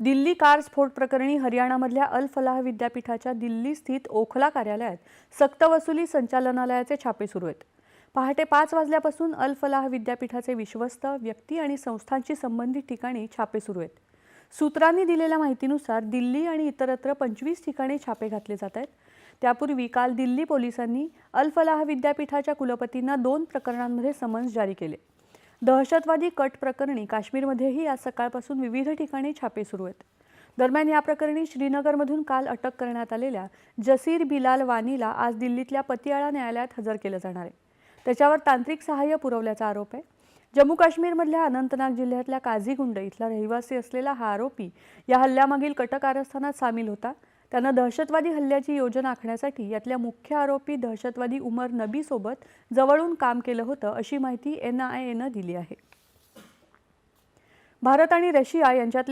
Delhi car स्फोट प्रकरणी हरियाणामधल्या अल फलाह विद्यापीठाच्या दिल्ली स्थित ओखला कार्यालयात सक्तवसुली संचालनालयाचे छापे सुरू आहेत. पहाटे पाच वाजल्यापासून अल फलाह विद्यापीठाचे विश्वस्त व्यक्ती आणि संस्थांशी संबंधित ठिकाणी छापे सुरू आहेत. सूत्रांनी दिलेल्या माहितीनुसार दिल्ली आणि इतरत्र पंचवीस ठिकाणी छापे घातले जात आहेत. त्यापूर्वी काल दिल्ली पोलिसांनी अल फलाह विद्यापीठाच्या कुलपतींना दोन प्रकरणांमध्ये समन्स जारी केले. दहशतवादी कट प्रकरणी काश्मीरमध्येही आज सकाळपासून विविध ठिकाणी छापे सुरू आहेत. दरम्यान या प्रकरणी श्रीनगरमधून काल अटक करण्यात आलेल्या जसीर बिलाल वानीला आज दिल्लीतल्या पतियाळा न्यायालयात हजर केलं जाणार आहे. त्याच्यावर तांत्रिक सहाय्य पुरवल्याचा आरोप आहे. जम्मू काश्मीरमधल्या अनंतनाग जिल्ह्यातल्या काझीगुंड इथला रहिवासी असलेला हा आरोपी या हल्ल्यामागील कटकारस्थानात सामील होता. त्यांना दहशतवादी हल्ल्याची योजना आखण्यासाठी यातल्या मुख्य आरोपी दहशतवादी उमर नबीसोबत जवळून काम केलं होतं अशी माहिती एन आय एनं दिली आहे. भारत आणि रशिया यांच्यातले